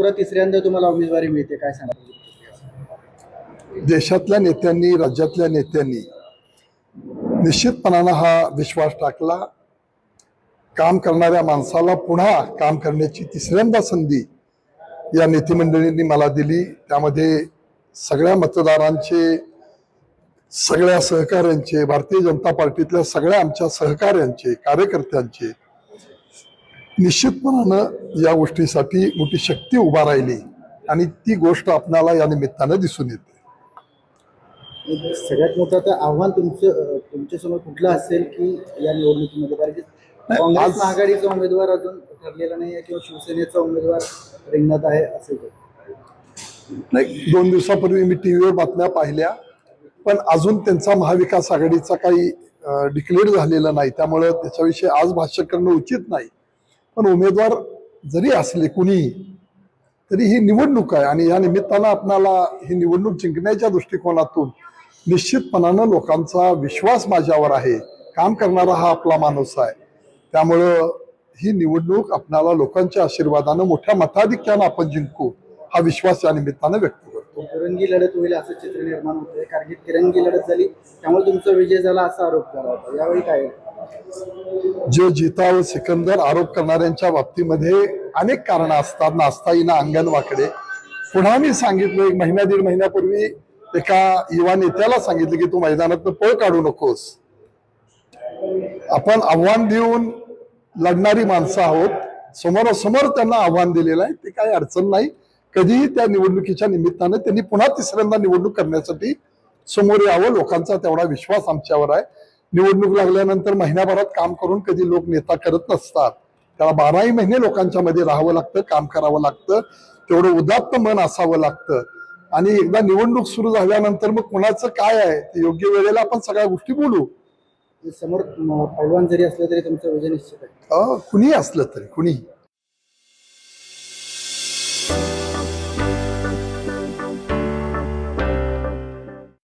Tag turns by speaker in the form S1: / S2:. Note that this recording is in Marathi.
S1: पुरा तिसऱ्यांदा तुम्हाला उमेदवारी मिळते काय सांगा
S2: देशातल्या नेत्यांनी राज्यातल्या नेत्यांनी निश्चितपणानं हा विश्वास टाकला. काम करणाऱ्या माणसाला पुन्हा काम करण्याची तिसऱ्यांदा संधी या नेतेमंडळींनी मला दिली. त्यामध्ये सगळ्या मतदारांचे सगळ्या सहकाऱ्यांचे भारतीय जनता पार्टीतल्या सगळ्या आमच्या सहकाऱ्यांचे कार्यकर्त्यांचे निश्चितपणानं या गोष्टीसाठी मोठी शक्ती उभा राहिली आणि ती गोष्ट आपणाला या निमित्तानं दिसून येते.
S1: सगळ्यात मोठं आता आव्हान तुमचं तुमच्यासमोर कुठलं असेल की या निवडणुकीमध्ये कारण की काँग्रेस महाआघाडीचा उमेदवार अजून ठरलेला नाही आहे किंवा शिवसेनेचा उमेदवार रिंगणात आहे असेल
S2: नाही दोन दिवसापूर्वी मी टी व्हीवर बातम्या पाहिल्या पण अजून त्यांचा महाविकास आघाडीचा काही डिक्लेअर झालेला नाही. त्यामुळं त्याच्याविषयी आज भाष्य करणं उचित नाही. पण उमेदवार जरी असले कुणी तरी ही निवडणूक आहे आणि या निमित्तानं आपणाला ही निवडणूक जिंकण्याच्या दृष्टिकोनातून निश्चितपणानं लोकांचा विश्वास माझ्यावर आहे. काम करणारा हा आपला माणूस आहे. त्यामुळं ही निवडणूक आपणाला लोकांच्या आशीर्वादानं मोठ्या मताधिक्यानं आपण जिंकू हा विश्वास या निमित्तानं व्यक्त
S1: तिरंगी लढत होईल असं चित्र निर्माण होतंय. कारण की तिरंगी लढत झाली त्यामुळे तुमचा विजय झाला असा आरोप झाला होता यावेळी काय?
S2: जो जिता व सिकंदर आरोप करणाऱ्यांच्या बाबतीमध्ये अनेक कारण असतात. नाचता येईना अंगण वाकडे पुन्हा मी सांगितलं एक महिना दीड महिन्यापूर्वी एका युवा नेत्याला सांगितलं की तू मैदानात पळ काढू नकोस. आपण आव्हान देऊन लढणारी माणसं आहोत. समोरासमोर त्यांना आव्हान दिलेलं आहे. ते काही अडचण नाही. कधीही त्या निवडणुकीच्या निमित्तानं त्यांनी पुन्हा तिसऱ्यांदा निवडणूक करण्यासाठी समोर यावं लोकांचा तेवढा विश्वास आमच्यावर आहे. निवडणूक लागल्यानंतर महिन्याभरात काम करून कधी लोक नेता करत नसतात. त्याला बाराही महिने लोकांच्या मध्ये राहावं लागतं काम करावं लागतं तेवढं उदात्त मन असावं लागतं. आणि एकदा निवडणूक सुरू झाल्यानंतर मग कोणाचं काय आहे? ते योग्य वेळेला आपण सगळ्या गोष्टी बोलू.
S1: समोर पैलवान जरी असले तरी तुमचा विजय निश्चित आहे.
S2: कुणीही असलं तरी कुणीही.